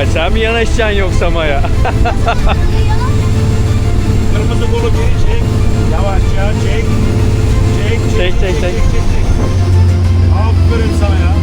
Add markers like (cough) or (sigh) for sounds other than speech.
mı yanaşacaksın yoksa Maya? (laughs) Kırmızı kolu geri çek. Yavaşça çek. Çek çek. Çek, Çek, çek, çek. çek. Aferin sana ya.